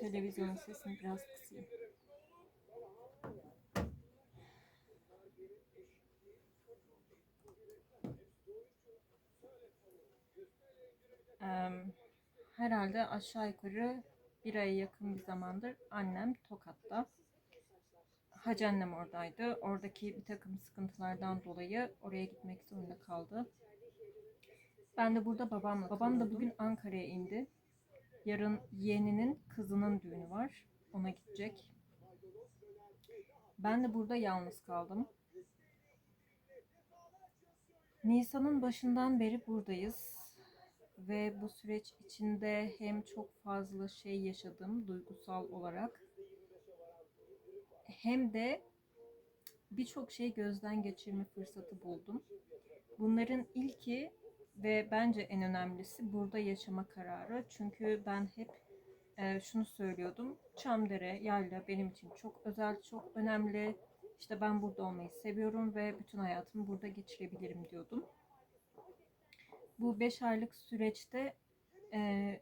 Televizyonun sesini biraz kısayım. Herhalde aşağı yukarı bir aya yakın bir zamandır annem Tokat'ta. Hacı annem oradaydı. Oradaki bir takım sıkıntılardan dolayı oraya gitmek zorunda kaldı. Ben de burada babamla Babam da bugün Ankara'ya indi. Yarın yeğeninin kızının düğünü var. Ona gidecek. Ben de burada yalnız kaldım. Nisan'ın başından beri buradayız. Ve bu süreç içinde hem çok fazla şey yaşadım duygusal olarak hem de birçok şey gözden geçirme fırsatı buldum. Bunların ilki ve bence en önemlisi burada yaşama kararı. Çünkü ben hep e, şunu söylüyordum. Çamdere, yayla benim için çok özel, çok önemli. İşte ben burada olmayı seviyorum ve bütün hayatımı burada geçirebilirim diyordum. Bu 5 aylık süreçte e,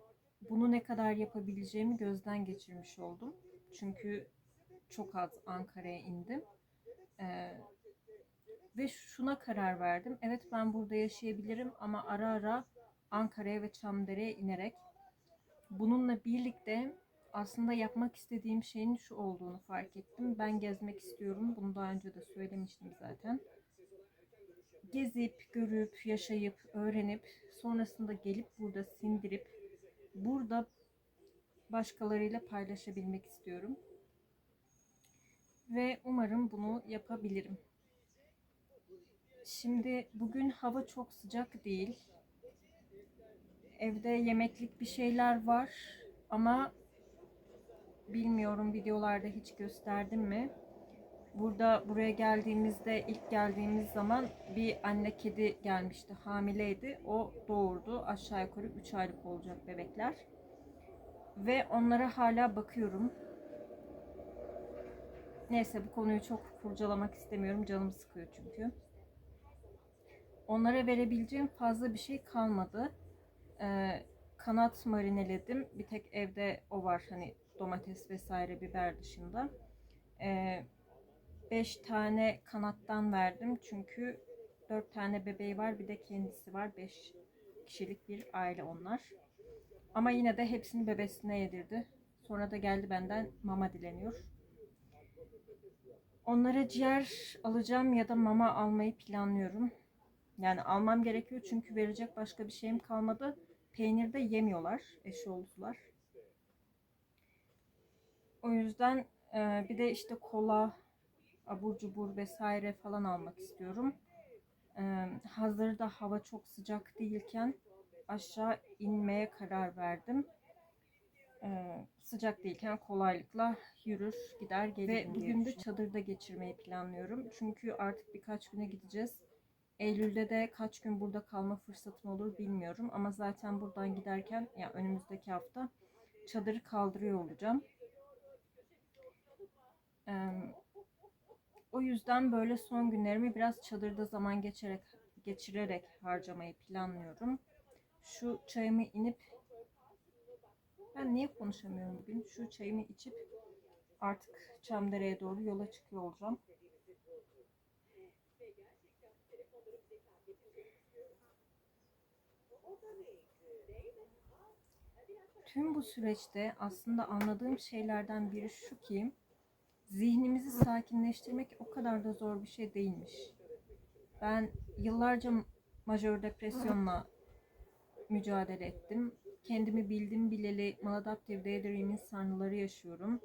bunu ne kadar yapabileceğimi gözden geçirmiş oldum. Çünkü çok az Ankara'ya indim. Ee, ve şuna karar verdim. Evet ben burada yaşayabilirim ama ara ara Ankara'ya ve Çamdere'ye inerek bununla birlikte aslında yapmak istediğim şeyin şu olduğunu fark ettim. Ben gezmek istiyorum. Bunu daha önce de söylemiştim zaten. Gezip, görüp, yaşayıp, öğrenip sonrasında gelip burada sindirip burada başkalarıyla paylaşabilmek istiyorum ve umarım bunu yapabilirim. Şimdi bugün hava çok sıcak değil. Evde yemeklik bir şeyler var ama bilmiyorum videolarda hiç gösterdim mi? Burada buraya geldiğimizde ilk geldiğimiz zaman bir anne kedi gelmişti. Hamileydi. O doğurdu. Aşağı yukarı 3 aylık olacak bebekler. Ve onlara hala bakıyorum. Neyse bu konuyu çok kurcalamak istemiyorum. Canım sıkıyor çünkü. Onlara verebileceğim fazla bir şey kalmadı. Ee, kanat marineledim. Bir tek evde o var. Hani domates vesaire biber dışında. 5 tane kanattan verdim. Çünkü 4 tane bebeği var. Bir de kendisi var. 5 kişilik bir aile onlar. Ama yine de hepsini bebesine yedirdi. Sonra da geldi benden mama dileniyor. Onlara ciğer alacağım ya da mama almayı planlıyorum. Yani almam gerekiyor çünkü verecek başka bir şeyim kalmadı. Peynir de yemiyorlar eşoğlular. O yüzden e, bir de işte kola, abur cubur vesaire falan almak istiyorum. E, hazırda hava çok sıcak değilken aşağı inmeye karar verdim. Ee, sıcak değilken kolaylıkla yürür gider gelirim Ve bugün de çadırda geçirmeyi planlıyorum. Çünkü artık birkaç güne gideceğiz. Eylül'de de kaç gün burada kalma fırsatım olur bilmiyorum. Ama zaten buradan giderken ya yani önümüzdeki hafta çadırı kaldırıyor olacağım. Ee, o yüzden böyle son günlerimi biraz çadırda zaman geçerek geçirerek harcamayı planlıyorum. Şu çayımı inip ben niye konuşamıyorum bugün? Şu çayımı içip artık Çamdere'ye doğru yola çıkıyor olacağım. Tüm bu süreçte aslında anladığım şeylerden biri şu ki zihnimizi sakinleştirmek o kadar da zor bir şey değilmiş. Ben yıllarca majör depresyonla mücadele ettim kendimi bildim bileli maladaptive daydreaming sarnıları yaşıyorum.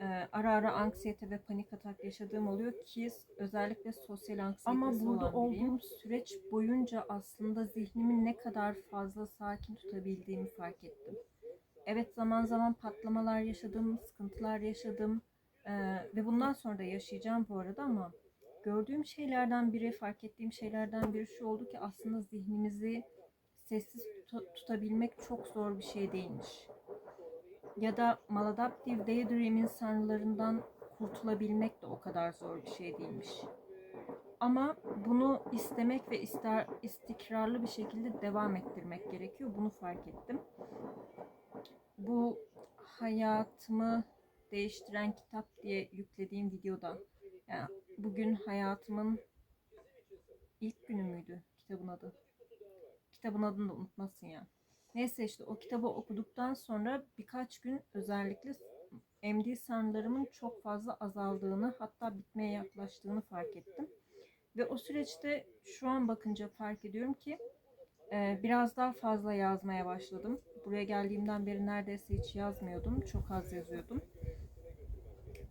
Ee, ara ara anksiyete ve panik atak yaşadığım oluyor ki özellikle sosyal anksiyetesi Ama burada olduğum süreç boyunca aslında zihnimi ne kadar fazla sakin tutabildiğimi fark ettim. Evet zaman zaman patlamalar yaşadım, sıkıntılar yaşadım ee, ve bundan sonra da yaşayacağım bu arada ama gördüğüm şeylerden biri, fark ettiğim şeylerden biri şu oldu ki aslında zihnimizi sessiz tut tutabilmek çok zor bir şey değilmiş. Ya da maladaptive daydream'in sanrılarından kurtulabilmek de o kadar zor bir şey değilmiş. Ama bunu istemek ve ister, istikrarlı bir şekilde devam ettirmek gerekiyor. Bunu fark ettim. Bu hayatımı değiştiren kitap diye yüklediğim videoda yani bugün hayatımın ilk günü müydü kitabın adı? Kitabın adını da unutmasın ya. Neyse işte o kitabı okuduktan sonra birkaç gün özellikle MD sanrılarımın çok fazla azaldığını hatta bitmeye yaklaştığını fark ettim. Ve o süreçte şu an bakınca fark ediyorum ki e, biraz daha fazla yazmaya başladım. Buraya geldiğimden beri neredeyse hiç yazmıyordum. Çok az yazıyordum.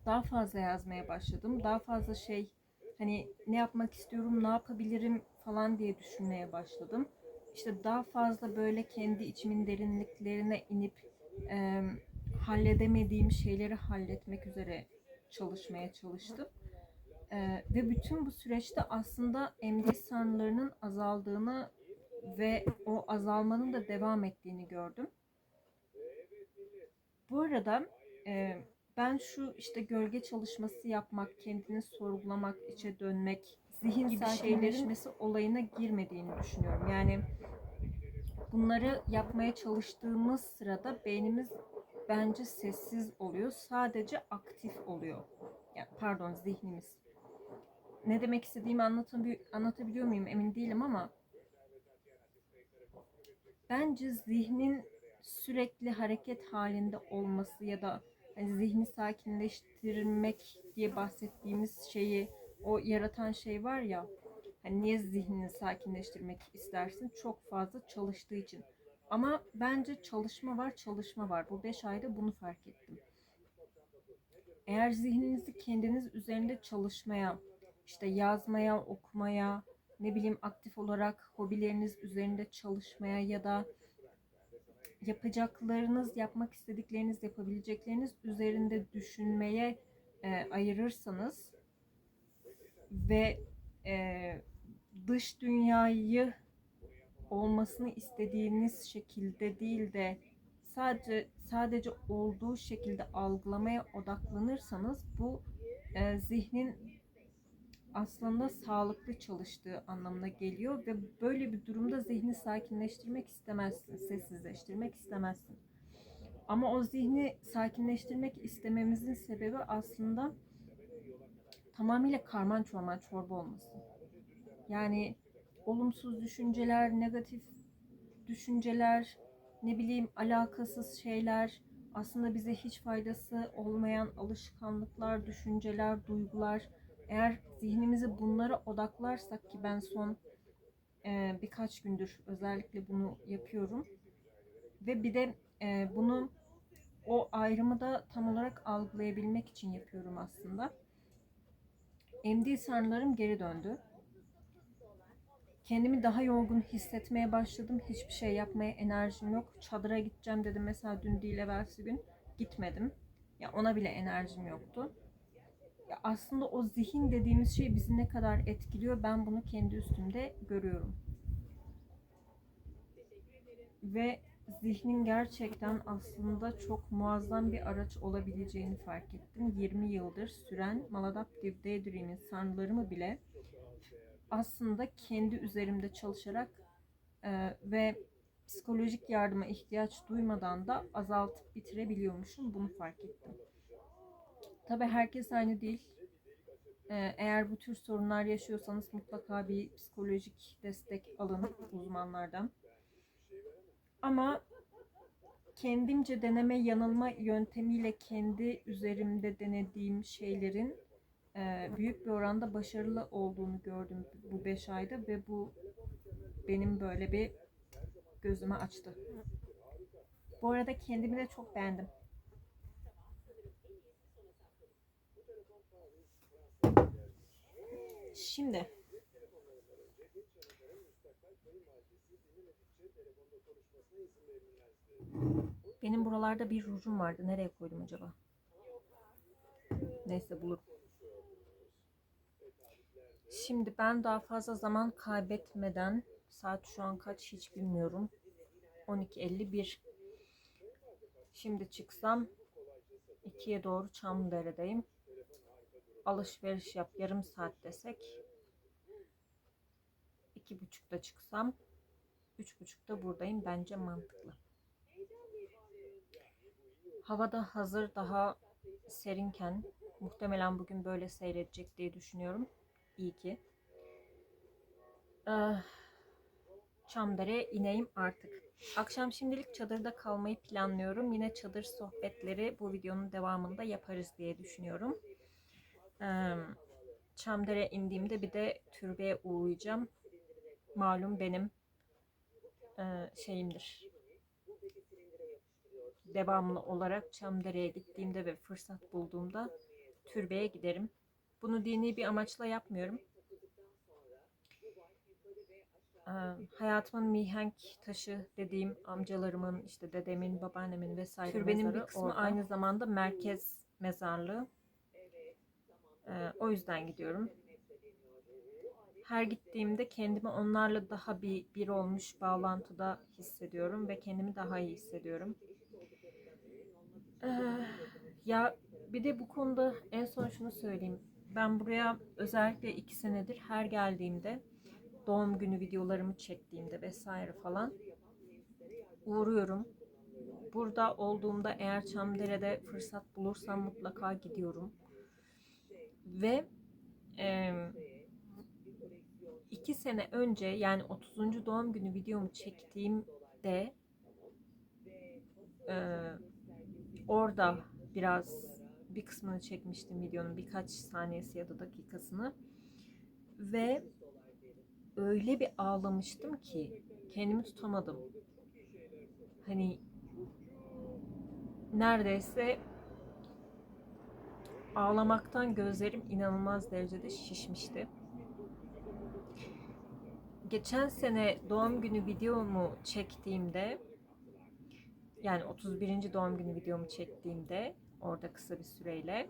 Daha fazla yazmaya başladım. Daha fazla şey hani ne yapmak istiyorum, ne yapabilirim falan diye düşünmeye başladım. İşte daha fazla böyle kendi içimin derinliklerine inip e, halledemediğim şeyleri halletmek üzere çalışmaya çalıştım. Ee, ve bütün bu süreçte aslında MD sanrılarının azaldığını ve o azalmanın da devam ettiğini gördüm. Bu arada e, ben şu işte gölge çalışması yapmak, kendini sorgulamak, içe dönmek, zihin gibi şeylerin olayına girmediğini düşünüyorum. Yani bunları yapmaya çalıştığımız sırada beynimiz bence sessiz oluyor. Sadece aktif oluyor. Yani pardon zihnimiz. Ne demek istediğimi anlatabiliyor, anlatabiliyor muyum emin değilim ama bence zihnin sürekli hareket halinde olması ya da hani zihni sakinleştirmek diye bahsettiğimiz şeyi o yaratan şey var ya hani niye zihnini sakinleştirmek istersin çok fazla çalıştığı için ama bence çalışma var, çalışma var. Bu 5 ayda bunu fark ettim. Eğer zihninizi kendiniz üzerinde çalışmaya, işte yazmaya, okumaya, ne bileyim aktif olarak hobileriniz üzerinde çalışmaya ya da yapacaklarınız, yapmak istedikleriniz, yapabilecekleriniz üzerinde düşünmeye e, ayırırsanız ve e, dış dünyayı olmasını istediğiniz şekilde değil de sadece sadece olduğu şekilde algılamaya odaklanırsanız bu e, zihnin aslında sağlıklı çalıştığı anlamına geliyor ve böyle bir durumda zihni sakinleştirmek istemezsin, sessizleştirmek istemezsin. Ama o zihni sakinleştirmek istememizin sebebi aslında tamamıyla karman çorman çorba olması. Yani olumsuz düşünceler, negatif düşünceler, ne bileyim alakasız şeyler, aslında bize hiç faydası olmayan alışkanlıklar, düşünceler, duygular. Eğer zihnimizi bunlara odaklarsak ki ben son e, birkaç gündür özellikle bunu yapıyorum. Ve bir de e, bunu o ayrımı da tam olarak algılayabilmek için yapıyorum aslında. MD sarılarım geri döndü. Kendimi daha yorgun hissetmeye başladım. Hiçbir şey yapmaya enerjim yok. Çadıra gideceğim dedim mesela dün değil evvelsi gün. Gitmedim. Ya ona bile enerjim yoktu. Aslında o zihin dediğimiz şey bizi ne kadar etkiliyor ben bunu kendi üstümde görüyorum. Ve zihnin gerçekten aslında çok muazzam bir araç olabileceğini fark ettim. 20 yıldır süren Maladaptive Daydream'in sanrılarımı bile aslında kendi üzerimde çalışarak e, ve psikolojik yardıma ihtiyaç duymadan da azaltıp bitirebiliyormuşum. Bunu fark ettim. Tabi herkes aynı değil. E, eğer bu tür sorunlar yaşıyorsanız mutlaka bir psikolojik destek alın uzmanlardan. Ama kendimce deneme yanılma yöntemiyle kendi üzerimde denediğim şeylerin e, büyük bir oranda başarılı olduğunu gördüm bu 5 ayda ve bu benim böyle bir gözümü açtı. Bu arada kendimi de çok beğendim. Şimdi benim buralarda bir rujum vardı. Nereye koydum acaba? Neyse bulurum. Şimdi ben daha fazla zaman kaybetmeden saat şu an kaç hiç bilmiyorum. 12.51 Şimdi çıksam 2'ye doğru Çamlıdere'deyim. Alışveriş yap yarım saat desek iki buçukta çıksam üç buçukta buradayım bence mantıklı. Havada hazır daha serinken muhtemelen bugün böyle seyredecek diye düşünüyorum. İyi ki. Ah, Çamdere'ye ineyim artık. Akşam şimdilik çadırda kalmayı planlıyorum. Yine çadır sohbetleri bu videonun devamında yaparız diye düşünüyorum. Çamdere'ye indiğimde bir de türbeye uğrayacağım. Malum benim şeyimdir. Devamlı olarak Çamdere'ye gittiğimde ve fırsat bulduğumda türbeye giderim. Bunu dini bir amaçla yapmıyorum. Ee, hayatımın mihenk taşı dediğim amcalarımın, işte dedemin, babaannemin vesaire Türbenin bir mezarı kısmı orada. aynı zamanda merkez mezarlığı. Ee, o yüzden gidiyorum. Her gittiğimde kendimi onlarla daha bir bir olmuş bağlantıda hissediyorum ve kendimi daha iyi hissediyorum. Ee, ya bir de bu konuda en son şunu söyleyeyim. Ben buraya özellikle iki senedir her geldiğimde doğum günü videolarımı çektiğimde vesaire falan uğruyorum. Burada olduğumda eğer Çamdere'de fırsat bulursam mutlaka gidiyorum. Ve e, iki sene önce yani 30. doğum günü videomu çektiğimde e, orada biraz bir kısmını çekmiştim videonun birkaç saniyesi ya da dakikasını ve öyle bir ağlamıştım ki kendimi tutamadım. Hani neredeyse ağlamaktan gözlerim inanılmaz derecede şişmişti. Geçen sene doğum günü videomu çektiğimde yani 31. doğum günü videomu çektiğimde orada kısa bir süreyle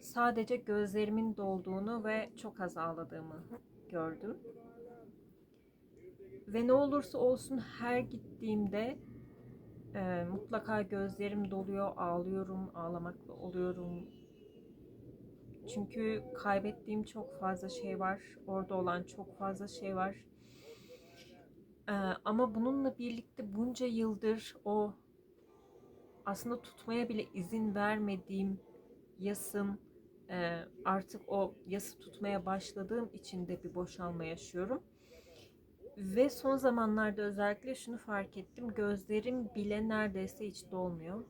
sadece gözlerimin dolduğunu ve çok az ağladığımı gördüm. Ve ne olursa olsun her gittiğimde e, mutlaka gözlerim doluyor, ağlıyorum, ağlamaklı oluyorum. Çünkü kaybettiğim çok fazla şey var, orada olan çok fazla şey var. E, ama bununla birlikte bunca yıldır o aslında tutmaya bile izin vermediğim yasım, e, artık o yası tutmaya başladığım için de bir boşalma yaşıyorum. Ve son zamanlarda özellikle şunu fark ettim. Gözlerim bile neredeyse hiç dolmuyor.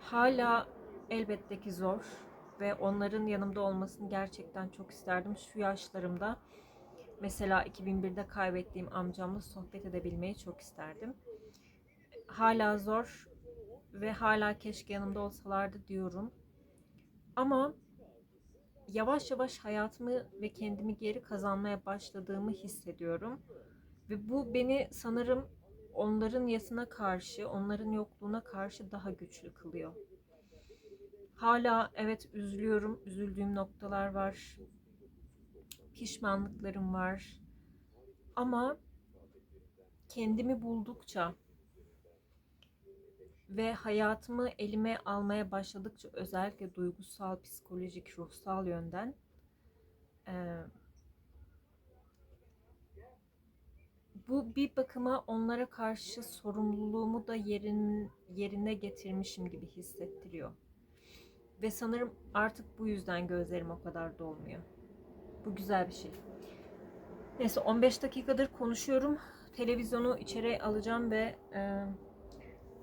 Hala elbette ki zor ve onların yanımda olmasını gerçekten çok isterdim. Şu yaşlarımda mesela 2001'de kaybettiğim amcamla sohbet edebilmeyi çok isterdim. Hala zor ve hala keşke yanımda olsalardı diyorum. Ama yavaş yavaş hayatımı ve kendimi geri kazanmaya başladığımı hissediyorum. Ve bu beni sanırım onların yasına karşı, onların yokluğuna karşı daha güçlü kılıyor. Hala evet üzülüyorum, üzüldüğüm noktalar var. Pişmanlıklarım var. Ama kendimi buldukça ve hayatımı elime almaya başladıkça özellikle duygusal, psikolojik, ruhsal yönden e, bu bir bakıma onlara karşı sorumluluğumu da yerin, yerine getirmişim gibi hissettiriyor. Ve sanırım artık bu yüzden gözlerim o kadar dolmuyor. Bu güzel bir şey. Neyse 15 dakikadır konuşuyorum. Televizyonu içeri alacağım ve e,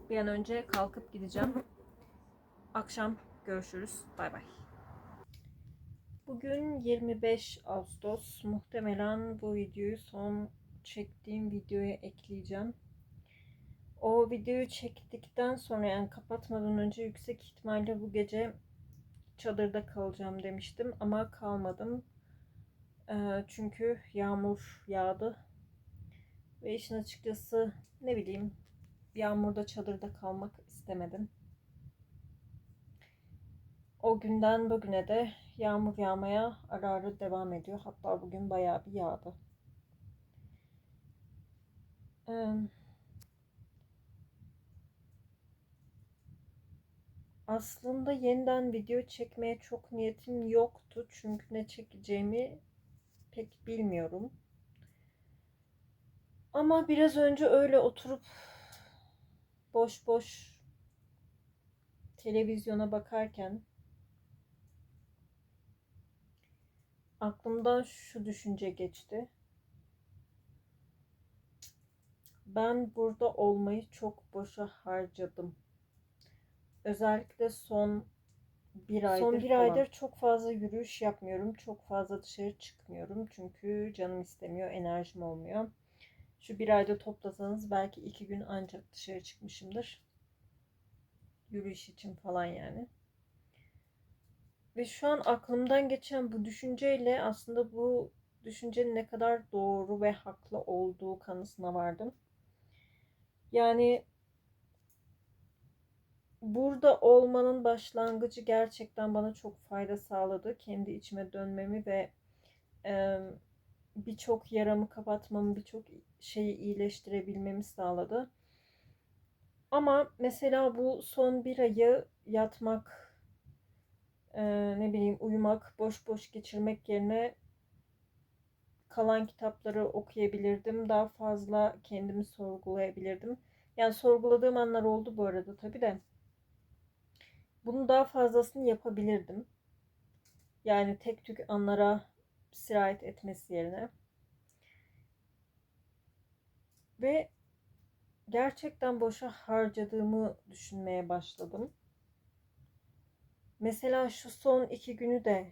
bir an önce kalkıp gideceğim. Akşam görüşürüz. Bay bay. Bugün 25 Ağustos. Muhtemelen bu videoyu son çektiğim videoya ekleyeceğim. O videoyu çektikten sonra yani kapatmadan önce yüksek ihtimalle bu gece çadırda kalacağım demiştim ama kalmadım. Ee, çünkü yağmur yağdı. Ve işin açıkçası ne bileyim yağmurda çadırda kalmak istemedim. O günden bugüne de yağmur yağmaya ara ara devam ediyor. Hatta bugün bayağı bir yağdı. Aslında yeniden video çekmeye çok niyetim yoktu. Çünkü ne çekeceğimi pek bilmiyorum. Ama biraz önce öyle oturup boş boş televizyona bakarken aklımdan şu düşünce geçti. Ben burada olmayı çok boşa harcadım. Özellikle son bir aydır Son bir falan. aydır çok fazla yürüyüş yapmıyorum. Çok fazla dışarı çıkmıyorum. Çünkü canım istemiyor, enerjim olmuyor. Şu bir ayda toplasanız belki iki gün ancak dışarı çıkmışımdır. Yürüyüş için falan yani. Ve şu an aklımdan geçen bu düşünceyle aslında bu düşüncenin ne kadar doğru ve haklı olduğu kanısına vardım. Yani burada olmanın başlangıcı gerçekten bana çok fayda sağladı. Kendi içime dönmemi ve e, birçok yaramı kapatmamı, birçok şeyi iyileştirebilmemi sağladı. Ama mesela bu son bir ayı yatmak, e, ne bileyim uyumak, boş boş geçirmek yerine kalan kitapları okuyabilirdim. Daha fazla kendimi sorgulayabilirdim. Yani sorguladığım anlar oldu bu arada tabii de. Bunu daha fazlasını yapabilirdim. Yani tek tük anlara sirayet etmesi yerine. Ve gerçekten boşa harcadığımı düşünmeye başladım. Mesela şu son iki günü de,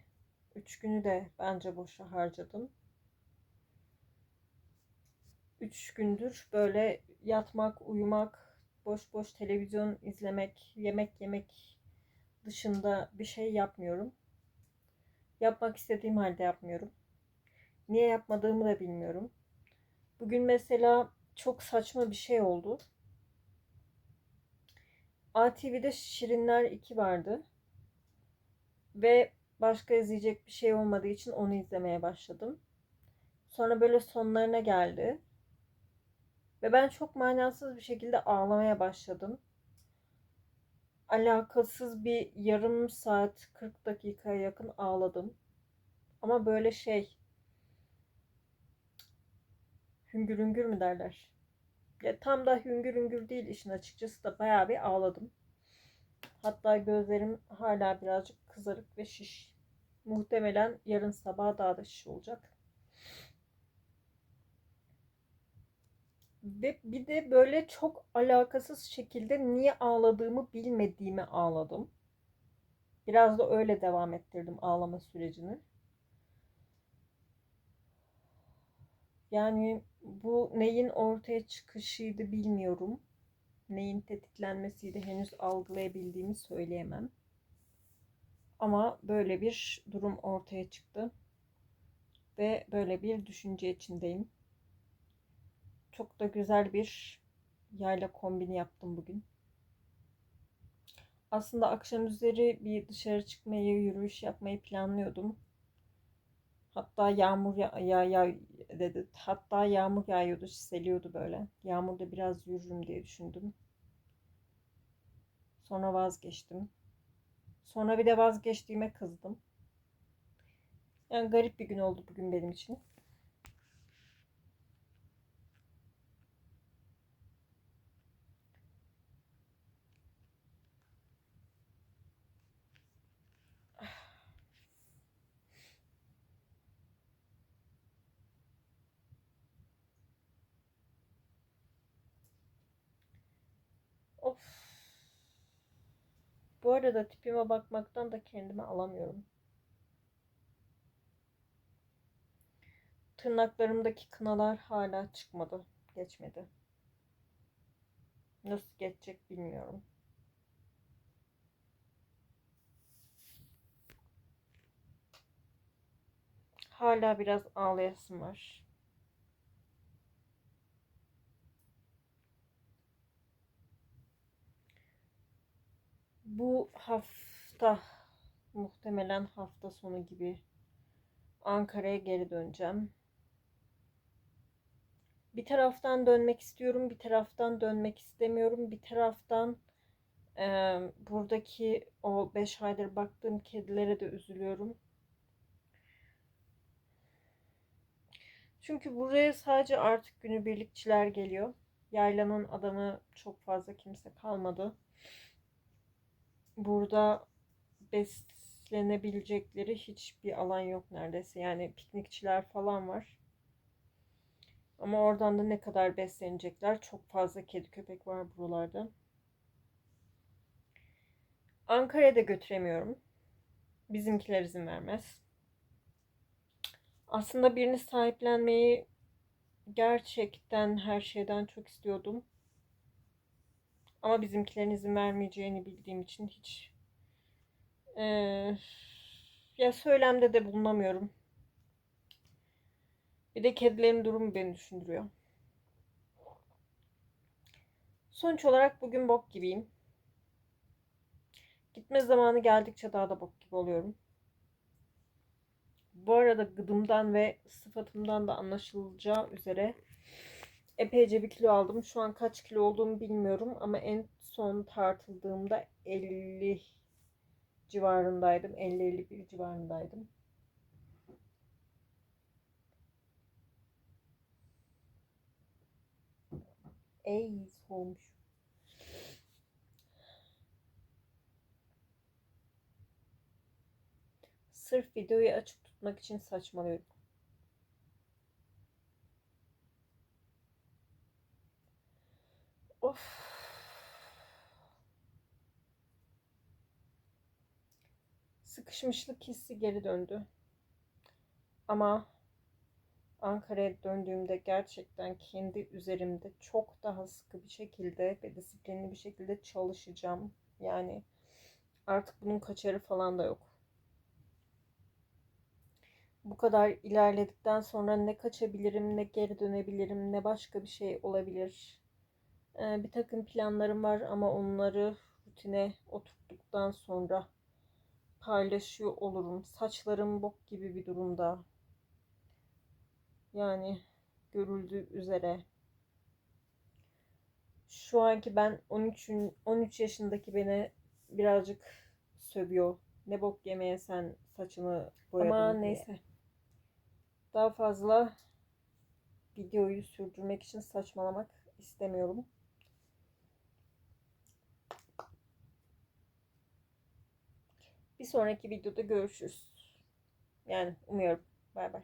üç günü de bence boşa harcadım. Üç gündür böyle yatmak, uyumak, boş boş televizyon izlemek, yemek yemek dışında bir şey yapmıyorum. Yapmak istediğim halde yapmıyorum. Niye yapmadığımı da bilmiyorum. Bugün mesela çok saçma bir şey oldu. ATV'de Şirinler 2 vardı. Ve başka izleyecek bir şey olmadığı için onu izlemeye başladım. Sonra böyle sonlarına geldi. Ve ben çok manasız bir şekilde ağlamaya başladım. Alakasız bir yarım saat 40 dakikaya yakın ağladım. Ama böyle şey hüngür hüngür mü derler? Ya tam da hüngür hüngür değil işin açıkçası da bayağı bir ağladım. Hatta gözlerim hala birazcık kızarık ve şiş. Muhtemelen yarın sabah daha da şiş olacak. Ve bir de böyle çok alakasız şekilde niye ağladığımı bilmediğimi ağladım. Biraz da öyle devam ettirdim ağlama sürecini. Yani bu neyin ortaya çıkışıydı bilmiyorum. Neyin tetiklenmesiydi henüz algılayabildiğimi söyleyemem. Ama böyle bir durum ortaya çıktı. Ve böyle bir düşünce içindeyim. Çok da güzel bir yayla kombini yaptım bugün. Aslında akşam üzeri bir dışarı çıkmayı, yürüyüş yapmayı planlıyordum. Hatta yağmur ya, ya, ya dedi. Hatta yağmur yağıyordu, seliyordu böyle. Yağmurda biraz yürürüm diye düşündüm. Sonra vazgeçtim. Sonra bir de vazgeçtiğime kızdım. Yani garip bir gün oldu bugün benim için. Of. Bu arada tipime bakmaktan da kendimi alamıyorum. Tırnaklarımdaki kınalar hala çıkmadı. Geçmedi. Nasıl geçecek bilmiyorum. Hala biraz ağlayasım var. Bu hafta muhtemelen hafta sonu gibi Ankara'ya geri döneceğim. Bir taraftan dönmek istiyorum, bir taraftan dönmek istemiyorum. Bir taraftan e, buradaki o 5 aydır baktığım kedilere de üzülüyorum. Çünkü buraya sadece artık günübirlikçiler geliyor. Yaylanın adamı çok fazla kimse kalmadı. Burada beslenebilecekleri hiçbir alan yok neredeyse. Yani piknikçiler falan var. Ama oradan da ne kadar beslenecekler? Çok fazla kedi köpek var buralarda. Ankara'ya da götüremiyorum. Bizimkiler izin vermez. Aslında birini sahiplenmeyi gerçekten her şeyden çok istiyordum. Ama bizimkilerin izin vermeyeceğini bildiğim için hiç eee, ya söylemde de bulunamıyorum. Bir de kedilerin durumu beni düşündürüyor. Sonuç olarak bugün bok gibiyim. Gitme zamanı geldikçe daha da bok gibi oluyorum. Bu arada gıdımdan ve sıfatımdan da anlaşılacağı üzere epeyce bir kilo aldım. Şu an kaç kilo olduğumu bilmiyorum ama en son tartıldığımda 50 civarındaydım. 50-51 civarındaydım. Ey soğumuş. Sırf videoyu açık tutmak için saçmalıyorum. Of. Sıkışmışlık hissi geri döndü. Ama Ankara'ya döndüğümde gerçekten kendi üzerimde çok daha sıkı bir şekilde ve disiplinli bir şekilde çalışacağım. Yani artık bunun kaçarı falan da yok. Bu kadar ilerledikten sonra ne kaçabilirim, ne geri dönebilirim, ne başka bir şey olabilir. Ee, bir takım planlarım var ama onları rutine oturttuktan sonra paylaşıyor olurum. Saçlarım bok gibi bir durumda. Yani görüldüğü üzere. Şu anki ben 13 13 yaşındaki beni birazcık sövüyor. Ne bok yemeye sen saçını boyadın Ama diye. neyse. Daha fazla videoyu sürdürmek için saçmalamak istemiyorum. Bir sonraki videoda görüşürüz. Yani umuyorum. Bay bay.